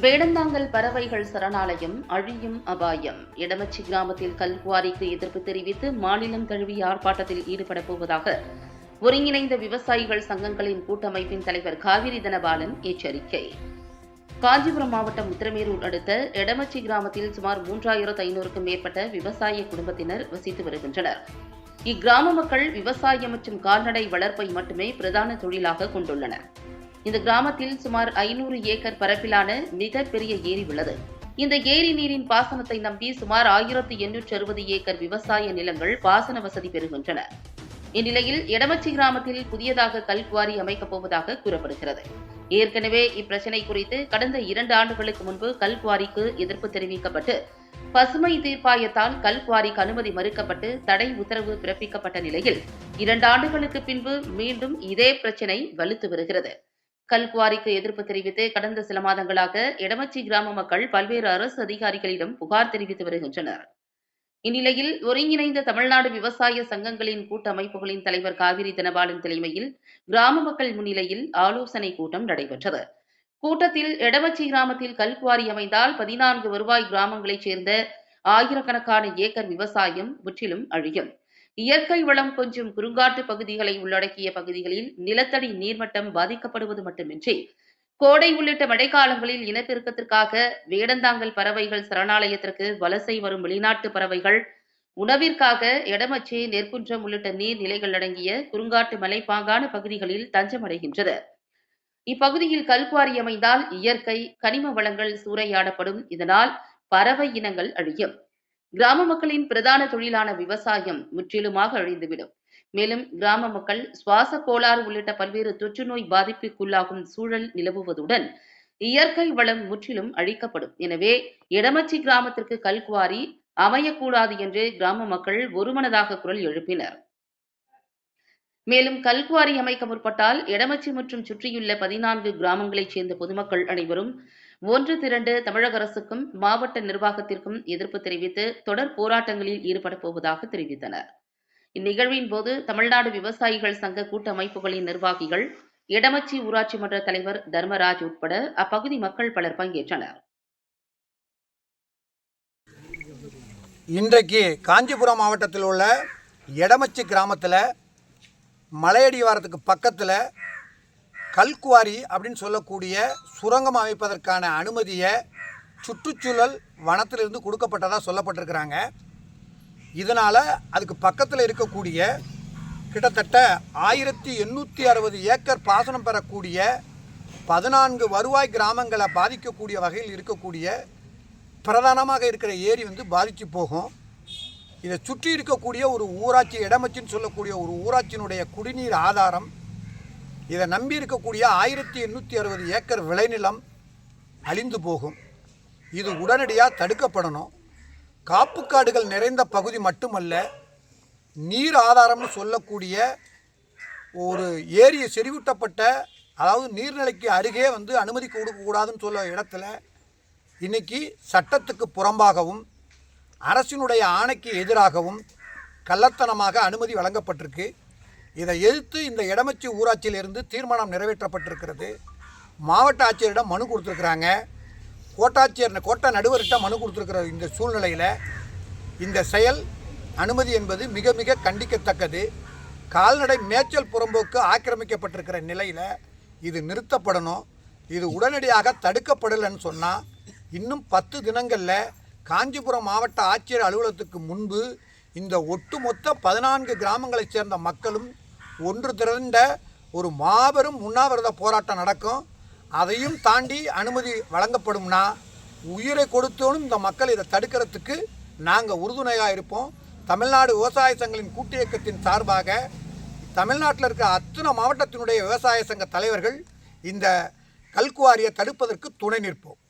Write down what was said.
வேடந்தாங்கல் பறவைகள் சரணாலயம் அழியும் அபாயம். இடமச்சி கிராமத்தில் கல்குவாரிக்கு எதிர்ப்பு தெரிவித்து மாநிலம் தழுவிய ஆர்ப்பாட்டத்தில் ஈடுபடப் போவதாக ஒருங்கிணைந்த விவசாயிகள் சங்கங்களின் கூட்டமைப்பின் தலைவர் காவிரி தனபாலன் எச்சரிக்கை. காஞ்சிபுரம் மாவட்டம் உத்திரமேரூர் அடுத்த எடமச்சி கிராமத்தில் சுமார் மூன்றாயிரத்து ஐநூறுக்கும் மேற்பட்ட விவசாய குடும்பத்தினர் வசித்து வருகின்றனர். இக்கிராம மக்கள் விவசாயம் மற்றும் கால்நடை வளர்ப்பை மட்டுமே பிரதான தொழிலாக கொண்டுள்ளனர். இந்த கிராமத்தில் சுமார் ஐநூறு ஏக்கர் பரப்பிலான மிகப்பெரிய ஏரி உள்ளது. இந்த ஏரி நீரின் பாசனத்தை நம்பி சுமார் ஆயிரத்து எண்ணூற்று அறுபது ஏக்கர் விவசாய நிலங்கள் பாசன வசதி பெறுகின்றன. இந்நிலையில் எடமச்சி கிராமத்தில் புதியதாக கல்குவாரி அமைக்கப் போவதாக கூறப்படுகிறது. ஏற்கனவே இப்பிரச்சினை குறித்து கடந்த இரண்டு ஆண்டுகளுக்கு முன்பு கல்குவாரிக்கு எதிர்ப்பு தெரிவிக்கப்பட்டு பசுமை தீர்ப்பாயத்தால் கல்குவாரிக்கு அனுமதி மறுக்கப்பட்டு தடை உத்தரவு பிறப்பிக்கப்பட்ட நிலையில் இரண்டு ஆண்டுகளுக்கு பின்பு மீண்டும் இதே பிரச்சினை வலுத்து வருகிறது. கல்குவாரிக்கு எதிர்ப்பு தெரிவித்து கடந்த சில மாதங்களாக எடமச்சி கிராம மக்கள் பல்வேறு அரசு அதிகாரிகளிடம் புகார் தெரிவித்து வருகின்றனர். இந்நிலையில் ஒருங்கிணைந்த தமிழ்நாடு விவசாய சங்கங்களின் கூட்டமைப்புகளின் தலைவர் காவிரி தனபாலன் தலைமையில் கிராம மக்கள் முன்னிலையில் ஆலோசனை கூட்டம் நடைபெற்றது. கூட்டத்தில் எடமச்சி கிராமத்தில் கல்குவாரி அமைந்தால் பதினான்கு வருவாய் கிராமங்களைச் சேர்ந்த ஆயிரக்கணக்கான ஏக்கர் விவசாயம் முற்றிலும் அழியும். இயற்கை வளம் கொஞ்சம் குறுங்காட்டு பகுதிகளை உள்ளடக்கிய பகுதிகளில் நிலத்தடி நீர்மட்டம் பாதிக்கப்படுவது மட்டுமின்றி கோடை உள்ளிட்ட மழைக்காலங்களில் இனப்பெருக்கத்திற்காக வேடந்தாங்கல் பறவைகள் சரணாலயத்திற்கு வலசை வரும் வெளிநாட்டு பறவைகள் உணவிற்காக எடமச்சி நெற்குன்றம் உள்ளிட்ட நீர்நிலைகள் அடங்கிய குறுங்காட்டு மலைப்பாங்கான பகுதிகளில் தஞ்சமடைகின்றது. இப்பகுதியில் கல்குவாரி அமைந்தால் இயற்கை கனிம வளங்கள் சூறையாடப்படும். இதனால் பறவை இனங்கள் அழியும். கிராம மக்களின் பிரதான தொழிலான விவசாயம் முற்றிலுமாக அழிந்துவிடும். மேலும் கிராம மக்கள் சுவாச கோளாறு உள்ளிட்ட பல்வேறு தொற்று நோய் பாதிப்புக்குள்ளாகும் சூழல் நிலவுவதுடன் இயற்கை வளம் முற்றிலும் அழிக்கப்படும். எனவே இடமச்சி கிராமத்திற்கு கல்குவாரி அமையக்கூடாது என்று கிராம மக்கள் ஒருமனதாக குரல் எழுப்பினர். மேலும் கல்குவாரி அமைக்க முற்பட்டால் எடமச்சி மற்றும் சுற்றியுள்ள பதினான்கு கிராமங்களைச் சேர்ந்த பொதுமக்கள் அனைவரும் ஒன்று திரண்டு தமிழக அரசுக்கும் மாவட்ட நிர்வாகத்திற்கும் எதிர்ப்பு தெரிவித்து தொடர் போராட்டங்களில் ஈடுபடப் போவதாக தெரிவித்தனர். இந்நிகழ்வின் போது தமிழ்நாடு விவசாயிகள் சங்க கூட்டமைப்புகளின் நிர்வாகிகள் இடமச்சி ஊராட்சி மன்ற தலைவர் தர்மராஜ் உட்பட அப்பகுதி மக்கள் பலர் பங்கேற்றனர். இன்றைக்கு காஞ்சிபுரம் மாவட்டத்தில் உள்ள எடமச்சி கிராமத்தில் மலையடிவாரத்துக்கு பக்கத்தில் கல்குவாரி அப்படின்னு சொல்லக்கூடிய சுரங்கம் அமைப்பதற்கான அனுமதியை சுற்றுச்சூழல் வனத்திலிருந்து கொடுக்கப்பட்டதாக சொல்லப்பட்டிருக்கிறாங்க. இதனால் அதுக்கு பக்கத்தில் இருக்கக்கூடிய கிட்டத்தட்ட ஆயிரத்தி எண்ணூற்றி அறுபது ஏக்கர் பாசனம் பெறக்கூடிய பதினான்கு வருவாய் கிராமங்களை பாதிக்கக்கூடிய வகையில் இருக்கக்கூடிய பிரதானமாக இருக்கிற ஏரி வந்து பாதித்து போகும். இதை சுற்றி இருக்கக்கூடிய ஒரு ஊராட்சி இடமச்சின்னு சொல்லக்கூடிய ஒரு ஊராட்சியினுடைய குடிநீர் ஆதாரம் இதை நம்பி இருக்கக்கூடிய ஆயிரத்தி எண்ணூற்றி அறுபது ஏக்கர் விளைநிலம் அழிந்து போகும். இது உடனடியாக தடுக்கப்படணும். காப்புக்காடுகள் நிறைந்த பகுதி மட்டுமல்ல நீர் ஆதாரம்னு சொல்லக்கூடிய ஒரு ஏரிய செறிவூட்டப்பட்ட அதாவது நீர்நிலைக்கு அருகே வந்து அனுமதி கொடுக்கக்கூடாதுன்னு சொல்ல இடத்துல இன்னைக்கு சட்டத்துக்கு புறம்பாகவும் அரசினுடைய ஆணைக்கு எதிராகவும் கள்ளத்தனமாக அனுமதி வழங்கப்பட்டிருக்கு. இதை எதிர்த்து இந்த இடமச்சி ஊராட்சியிலிருந்து தீர்மானம் நிறைவேற்றப்பட்டிருக்கிறது. மாவட்ட ஆட்சியரிடம் மனு கொடுத்துருக்குறாங்க. கோட்டாட்சியர் கோட்டை நடுவர்கிட்ட மனு கொடுத்துருக்குற இந்த சூழ்நிலையில் இந்த செயல் அனுமதி என்பது மிக மிக கண்டிக்கத்தக்கது. கால்நடை மேய்ச்சல் புறம்போக்கு ஆக்கிரமிக்கப்பட்டிருக்கிற நிலையில் இது நிறுத்தப்படணும். இது உடனடியாக தடுக்கப்படலைன்னு சொன்னால் இன்னும் பத்து தினங்களில் காஞ்சிபுரம் மாவட்ட ஆட்சியர் அலுவலகத்துக்கு முன்பு இந்த ஒட்டுமொத்த பதினான்கு கிராமங்களைச் சேர்ந்த மக்களும் ஒன்று திரண்ட ஒரு மாபெரும் உண்ணாவிரத போராட்டம் நடக்கும். அதையும் தாண்டி அனுமதி வழங்கப்படும்னா உயிரை கொடுத்தோனும் இந்த மக்கள் இதை தடுக்கிறதுக்கு நாங்கள் உறுதுணையாக இருப்போம். தமிழ்நாடு விவசாய சங்கங்களின் கூட்டு இயக்கத்தின் சார்பாக தமிழ்நாட்டில் இருக்க அத்தனை மாவட்டத்தினுடைய விவசாய சங்க தலைவர்கள் இந்த கல்குவாரியை தடுப்பதற்கு துணை நிற்போம்.